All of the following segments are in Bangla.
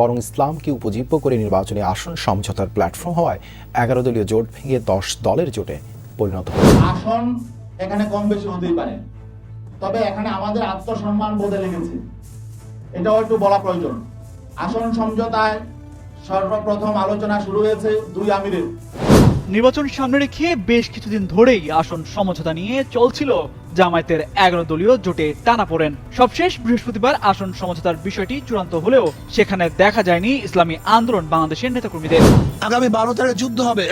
বরং ইসলামকে উপজীব্য করে নির্বাচনী আসন সমঝোতার প্ল্যাটফর্ম হওয়ায় এগারো দলীয় জোট ভেঙে দশ দলের জোটে পরিণত হয়েছে। আসন এখানে কম বেশি হতেই পারে। তবে এখানে আমাদের আত্মসম্মান বোধে লেগেছে। এটাও একটু বলা প্রয়োজন। আসন সমঝোতায় সর্বপ্রথম আলোচনা শুরু হয়েছে দুই আমিরের। নির্বাচন সামনে রেখে বেশ কিছুদিন ধরেই আসন সমঝোতা নিয়ে চলছিল জামায়াতের এগারো দলীয় জোটে টানা পড়েন। সবশেষ বৃহস্পতিবার আসন সমঝোতার বিষয়টি চূড়ান্ত হলেও সেখানে দেখা যায়নি ইসলামী আন্দোলন বাংলাদেশের নেতাকর্মীদের। আগামী বারো তারিখে যুদ্ধ হবে।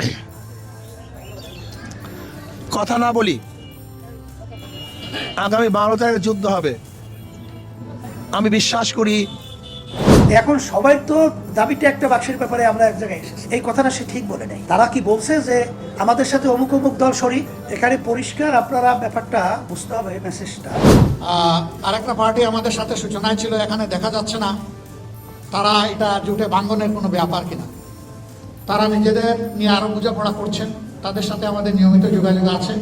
কথা না বলি আগামী বারো তারিখে যুদ্ধ হবে। আমি বিশ্বাস করি এখন সবাই তো দাবিটা একটা বাক্সের ব্যাপারে আমরা এক জায়গায় এসেছি। এই কথাটা সে ঠিক বলে নেই। তারা কি বলছে যে আমাদের সাথে অমুক অমুক দল শরিক এখানে পরিষ্কার আপনারা ব্যাপারটা বুঝতে হবে মেসেজটা আরেকটা পার্টি আমাদের সাথে সূচনায় ছিল এখানে দেখা যাচ্ছে না। তারা এটা জোটে ভাঙ্গনের কোনো ব্যাপার কিনা। তারা নিজেদের নিয়ে আরও বোঝাপড়া করছেন তাদের সাথে আমাদের নিয়মিত যোগাযোগ আছে।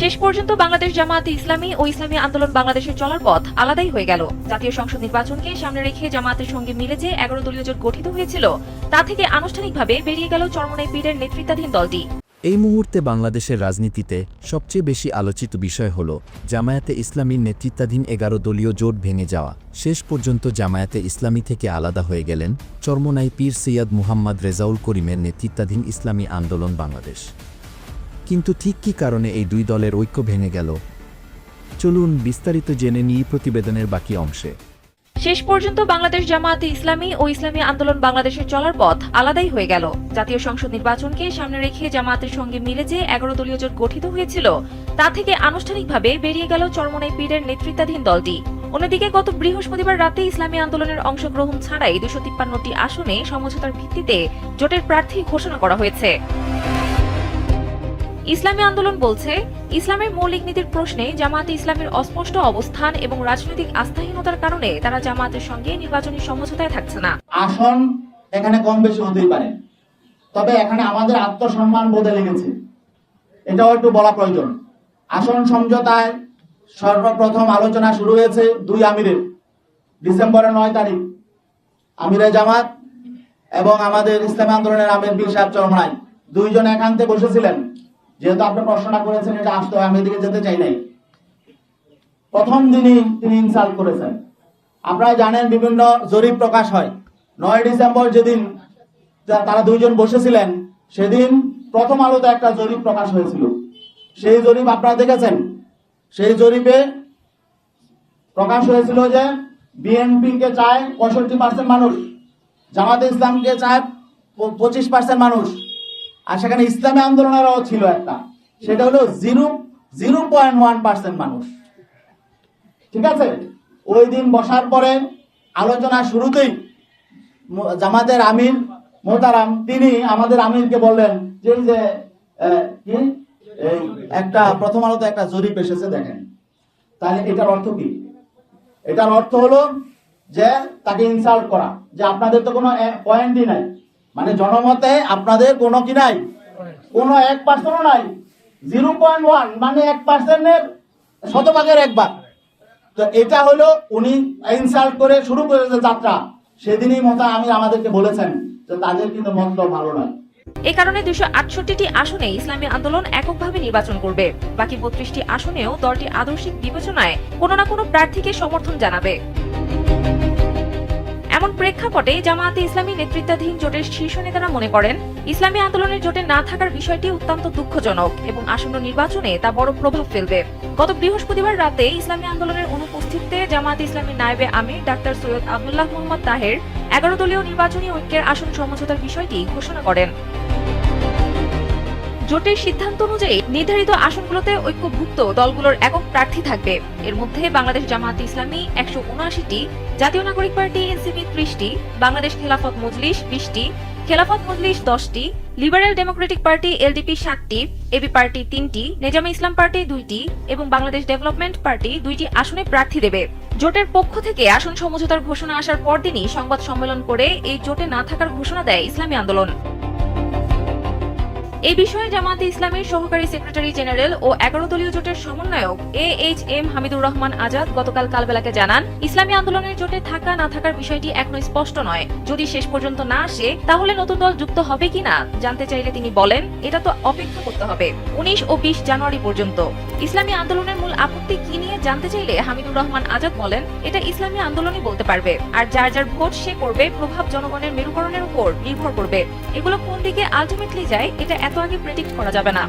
শেষ পর্যন্ত বাংলাদেশ জামায়াতে ইসলামী ও ইসলামী আন্দোলন বাংলাদেশের চলার পথ আলাদাই হয়ে গেল। জাতীয় সংসদ নির্বাচনকে সামনে রেখে জামায়াতের সঙ্গে মিলে যে এগারো দলীয় জোট গঠিত হয়েছিল তা থেকে আনুষ্ঠানিকভাবে বেরিয়ে গেল চরমনাই পীরের নেতৃত্বাধীন দলটি। এই মুহূর্তে বাংলাদেশের রাজনীতিতে সবচেয়ে বেশি আলোচিত বিষয় হল জামায়াতে ইসলামীর নেতৃত্বাধীন এগারো দলীয় জোট ভেঙে যাওয়া। শেষ পর্যন্ত জামায়াতে ইসলামী থেকে আলাদা হয়ে গেলেন চরমনাই পীর সৈয়দ মুহাম্মদ রেজাউল করিমের নেতৃত্বাধীন ইসলামী আন্দোলন বাংলাদেশ। কিন্তু ঠিক কী কারণে এই দুই দলের ঐক্য ভেঙে গেল? চলুন বিস্তারিত জেনে নিই প্রতিবেদনের বাকি অংশে। শেষ পর্যন্ত বাংলাদেশ জামায়াতে ইসলামী ও ইসলামী আন্দোলন বাংলাদেশের চলার পথ আলাদাই হয়ে গেল। জাতীয় সংসদ নির্বাচনকে সামনে রেখে জামায়াতের সঙ্গে মিলে যে এগারো দলীয় জোট গঠিত হয়েছিল, তা থেকে আনুষ্ঠানিকভাবে বেরিয়ে গেল চরমনাই পীরের নেতৃত্বাধীন দলটি। অন্যদিকে গত বৃহস্পতিবার রাতে ইসলামী আন্দোলনের অংশগ্রহণ ছাড়াই দুশো তিপ্পান্নটি আসনে সমঝোতার ভিত্তিতে জোটের প্রার্থী ঘোষণা করা হয়েছে। ইসলামী আন্দোলন বলছে, ইসলামের মৌলিক নীতির প্রশ্নে জামায়াতে ইসলামের অস্পষ্ট অবস্থান এবং রাজনৈতিক আস্থাহীনতার কারণে তারা জামায়াতের সঙ্গে নির্বাচনী সমঝোতায় থাকছে না। আসন এখানে কম বেশি হতেই পারে। তবে এখানে আমাদের আত্মসম্মান বোধে লেগেছে। এটাও একটু বলা প্রয়োজন। আসন সমঝোতায় সর্বপ্রথম আলোচনা শুরু হয়েছে দুই আমিরের। ডিসেম্বরের নয় তারিখ। আমিরে জামাত এবং আমাদের ইসলামী আন্দোলনের আমির বীর সাহেব চরমনাই দুইজন একান্তে বসেছিলেন। যেহেতু আপনি প্রশ্নটা করেছেন, এটা আসতে হয়, আমি এদিকে যেতে চাই নাই। প্রথম দিনই তিনি ইনসাল্ট করেছেন। আপনারা জানেন, বিভিন্ন জরিপ প্রকাশ হয়। নয় ডিসেম্বর যেদিন তারা দুইজন বসেছিলেন, সেদিন প্রথম আলোতে একটা জরিপ প্রকাশ হয়েছিল। সেই জরিপ আপনারা দেখেছেন? সেই জরিপে প্রকাশ হয়েছিল যে বিএনপি কে চায় পঁয়ষট্টি পার্সেন্ট মানুষ, জামাতে ইসলামকে চায় পঁচিশ পার্সেন্ট মানুষ। আর সেখানে ইসলামী আন্দোলনেরও ছিল একটা। সেটা হলো zero zero point one percent মানুষ। ঠিক আছে? ওই দিন বসার পরে আলোচনা শুরুতেই জামাতের আমির মোতারাম, তিনি আমাদের আমিরকে বললেন যে যে একটা প্রথম আলোতে একটা জরিপ এসেছে, দেখেন। তাহলে এটার অর্থ কি? এটার অর্থ হলো যে, তাকে ইনসাল্ট করা। যে আপনাদের তো কোনো পয়েন্টই নাই। মানে জনমতে আপনাদের কোনো কি নাই? কোনো এক পার্সেন্টও নাই। জিরো পয়েন্ট ওয়ান মানে এক পার্সেন্টের শতভাগের একবার তো এটা হলো উনি ইনসাল্ট করে শুরু করেছে যাত্রা। সেদিনই মতো আমি আমাদেরকে বলেছেন যে তাদের কিন্তু মন্দ ভালো নয়। এ কারণে দুশো আটষট্টিটি আসনে ইসলামী আন্দোলন এককভাবে নির্বাচন করবে। বাকি বত্রিশটি আসনেও দলটি আদর্শিক বিবেচনায় কোনো না কোনো প্রার্থীকে সমর্থন জানাবে। এমন প্রেক্ষাপটে জামায়াতে ইসলামী নেতৃত্বাধীন জোটের শীর্ষ নেতারা মনে করেন, ইসলামী আন্দোলনের জোটে না থাকার বিষয়টি অত্যন্ত দুঃখজনক এবং আসন্ন নির্বাচনে তা বড় প্রভাব ফেলবে। গত বৃহস্পতিবার রাতে ইসলামী আন্দোলনের অনুপস্থিতিতে জামায়াতে ইসলামী নায়েবে আমির ডাক্তার সৈয়দ আবদুল্লাহ মোহাম্মদ তাহের এগারো দলীয় নির্বাচনী ঐক্যের আসন সমঝোতার বিষয়টি ঘোষণা করেন। জোটের সিদ্ধান্ত অনুযায়ী নির্ধারিত আসনগুলোতে ঐক্যভুক্ত দলগুলোর একক প্রার্থী থাকবে। এর মধ্যে বাংলাদেশ জামায়াতে ইসলামী একশো উনআশিটি, জাতীয় নাগরিক পার্টি এনসিপি ত্রিশটি, বাংলাদেশ খেলাফত মজলিস বিশটি, খেলাফত মজলিস দশটি, লিবারেল ডেমোক্রেটিক পার্টি এলডিপি সাতটি, এবি পার্টি তিনটি, নেজামে ইসলাম পার্টি দুইটি এবং বাংলাদেশ ডেভেলপমেন্ট পার্টি দুইটি আসনে প্রার্থী দেবে। জোটের পক্ষ থেকে আসন সমঝোতার ঘোষণা আসার পরদিনই সংবাদ সম্মেলন করে এই জোটে না থাকার ঘোষণা দেয় ইসলামী আন্দোলন। এই বিষয়ে জামায়াতে ইসলামের সহকারী সেক্রেটারি জেনারেল ও এগারো দলীয় জোটের সমন্বয়ক A H M Hamidur Rahman Azad গতকাল কালবেলাকে জানান, ইসলামী আন্দোলনের জোটে থাকা না থাকার বিষয়টি এখনও স্পষ্ট নয়। যদি শেষ পর্যন্ত না আসে, তাহলে নতুন দল যুক্ত হবে কিনা জানতে চাইলে তিনি বলেন, এটা তো অপেক্ষা করতে হবে, উনিশ ও বিশ জানুয়ারি পর্যন্ত। ইসলামী আন্দোলনের মূল আপত্তি কি নিয়ে জানতে চাইলে হামিদুর রহমান আজাদ বলেন, এটা ইসলামী আন্দোলনই বলতে পারবে, আর যার যার ভোট সে করবে প্রভাব জনগণের মেরুকরণের উপর নির্ভর করবে। এগুলো কোন দিকে আলটিমেটলি যায়, এটা এত আগে প্রেডিক্ট করা যাবে না।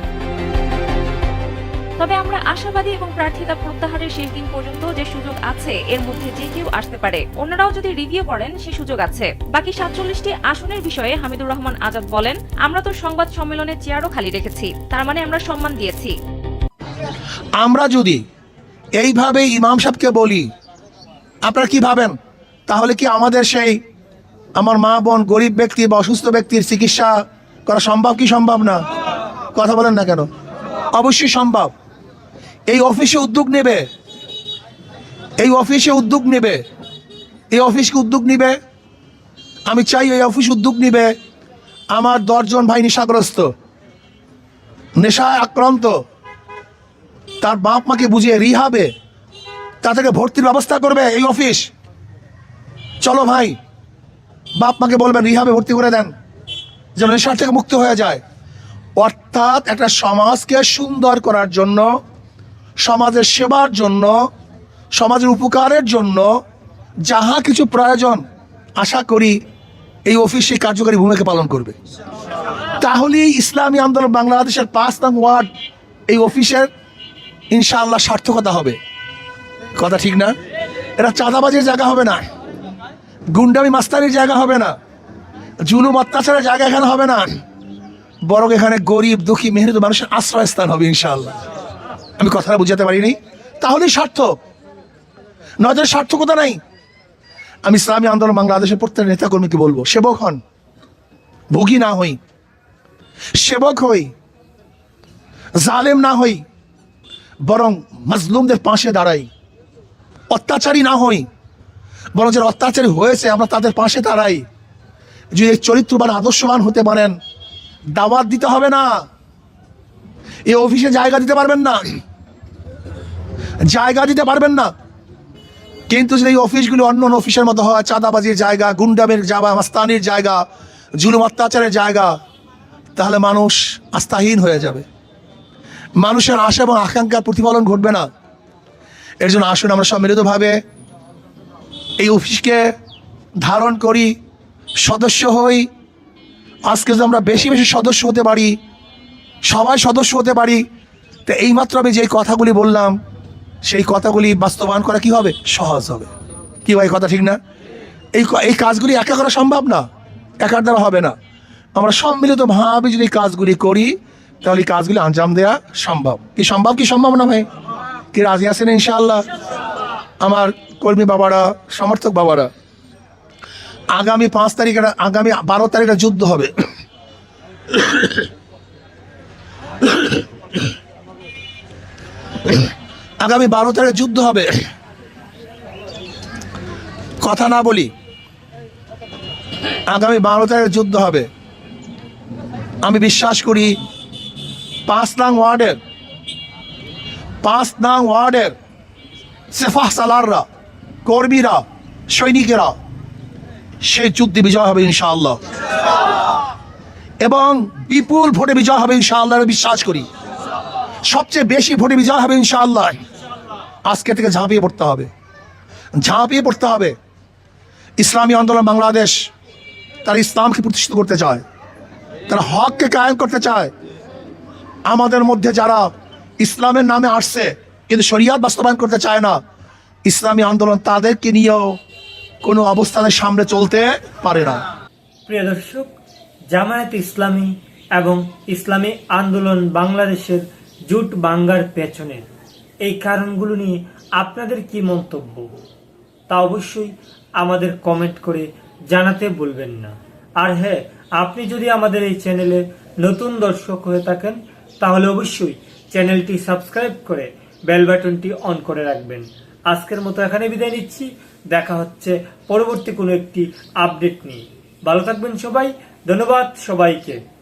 তবে আমরা আশাবাদী এবং প্রার্থিতা প্রত্যাহারের শেষ দিন পর্যন্ত যে সুযোগ আছে, এর মধ্যে যে কেউ আসতে পারে। অন্যরাও যদি রিভিউ করেন, সে সুযোগ আছে। বাকি সাতচল্লিশটি আসনের বিষয়ে হামিদুর রহমান আজাদ বলেন, আমরা তো সংবাদ সম্মেলনে চেয়ারও খালি রেখেছি। তার মানে আমরা সম্মান দিয়েছি। আমরা যদি এইভাবে ইমাম সাহেবকে বলি, আপনারা কি ভাবেন? তাহলে কি আমাদের সেই আমার মা বোন গরিব ব্যক্তি বা অসুস্থ ব্যক্তির চিকিৎসা করা সম্ভব কি সম্ভব না? কথা বলেন না কেন? অবশ্যই সম্ভব। এই অফিসে উদ্যোগ নেবে। এই অফিসে উদ্যোগ নেবে। এই অফিসকে উদ্যোগ নিবে। আমি চাই এই অফিস উদ্যোগ নিবে। আমার দশজন ভাই নেশাগ্রস্ত। নেশায় আক্রান্ত। তার বাপ মাকে বুঝিয়ে রিহাবে। তাদেরকে ভর্তির ব্যবস্থা করবে এই অফিস। চলো ভাই, বাপ মাকে বলবেন, রিহাবে ভর্তি করে দেন। যেন নেশার থেকে মুক্ত হয়ে যায়। অর্থাৎ একটা সমাজকে সুন্দর করার জন্য, সমাজের সেবার জন্য, সমাজের উপকারের জন্য যাহা কিছু প্রয়োজন আশা করি এই অফিস সেই কার্যকারী ভূমিকা পালন করবে। তাহলেই ইসলামী আন্দোলন বাংলাদেশের পাঁচ নং ওয়ার্ড এই অফিসের ইনশাআল্লাহ সার্থকতা হবে। কথা ঠিক না? এটা চাঁদাবাজির জায়গা হবে না। গুন্ডামি মাস্তানির জায়গা হবে না। জুলুম অত্যাচারের জায়গা এখানে হবে না। বরং এখানে গরিব, দুঃখী, মেহনত মানুষের আশ্রয়স্থান হবে, ইনশাআল্লাহ। আমি কথাটা বুঝাতে পারিনি। তাহলেই সার্থক। নজর সার্থকতা নাই। আমি ইসলামী আন্দোলন বাংলাদেশের প্রত্যেক নেতাকর্মীকে বলব, সেবক হন। ভোগী না হই। সেবক হই। জালেম না হই। বরং মজলুমদের পাশে দাঁড়াই। অত্যাচারী না হই। বরং যারা অত্যাচারী হয়েছে, আমরা তাদের পাশে দাঁড়াই। যদি চরিত্রবান, আদর্শবান হতে পারেন, দাওয়াত দিতে হবে না। এই অফিসে জায়গা দিতে পারবেন না। জায়গা দিতে পারবেন না। কিন্তু যদি এই অফিসগুলি অন্য অন্য অফিসের মতো হয়, চাঁদাবাজির জায়গা, গুন্ডামের জায়গা, মাস্তানির জায়গা, জুলুম অত্যাচারের জায়গা, তাহলে মানুষ আস্থাহীন হয়ে যাবে। মানুষের আশা এবং আকাঙ্ক্ষার প্রতিফলন ঘটবে না। এর জন্য আসুন আমরা সম্মিলিতভাবে এই অফিসকে ধারণ করি। সদস্য হই। আজকে যদি আমরা বেশি বেশি সদস্য হতে পারি, সবাই সদস্য হতে পারি, তো এইমাত্র আমি যেই কথাগুলি বললাম, সেই কথাগুলি বাস্তবায়ন করা কি হবে? সহজ হবে। কি ভাই, কথা ঠিক না? এই এই কাজগুলি একা করা সম্ভব না। একার দ্বারা হবে না। আমরা সম্মিলিতভাবে যদি কাজগুলি করি, তাহলে কাজগুলি আঞ্জাম দেওয়া সম্ভব। কি সম্ভব কি সম্ভব না ভাই? কি রাজি আছেন ইনশাআল্লাহ? আমার কর্মী বাবারা, সমর্থক বাবারা আগামী পাঁচ তারিখে আগামী বারো তারিখে যুদ্ধ হবে। আগামী বারো তারিখে যুদ্ধ হবে। কথা না বলি, আগামী বারো তারিখে যুদ্ধ হবে। আমি বিশ্বাস করি, পাঁচ নাং ওয়ার্ডের, পাঁচ নাং ওয়ার্ডের সেফাহ সালাররা, কর্মীরা, সৈনিকেরা সেই যুদ্ধে বিজয় হবে ইনশাআল্লাহ। এবং বিপুল ভোটে বিজয় হবে ইনশাআল্লাহ বিশ্বাস করি। সবচেয়ে বেশি ভোটে বিজয় হবে ইনশাআল্লাহ। আজকে থেকে ঝাঁপিয়ে পড়তে হবে। ঝাঁপিয়ে পড়তে হবে। ইসলামী আন্দোলন বাংলাদেশ তারা ইসলামকে প্রতিষ্ঠিত করতে চায়। তারা হককে কায়েম করতে চায়। আমাদের মধ্যে যারা ইসলামের নামে আসছে, কিন্তু শরিয়াত বাস্তবায়ন করতে চায় না, ইসলামী আন্দোলন তাদেরকে নিয়েও কোনো অবস্থানের সামনে চলতে পারে না। প্রিয় দর্শক, জামায়াত ইসলামী এবং ইসলামী আন্দোলন বাংলাদেশের জুট বাঙ্গার পেছনের এই কারণগুলো নিয়ে আপনাদের কি মন্তব্য? তা অবশ্যই আমাদের কমেন্ট করে জানাতে বলবেন না। আর হ্যাঁ আপনি যদি আমাদের এই চ্যানেলে নতুন দর্শক হয়ে থাকেন, তাহলে অবশ্যই চ্যানেলটি সাবস্ক্রাইব করে বেল বাটনটি অন করে রাখবেন। আজকের মতো এখানে বিদায় নিচ্ছি। দেখা হচ্ছে পরবর্তী কোনো একটি আপডেট নিয়ে। ভালো থাকবেন সবাই ধন্যবাদ সবাইকে।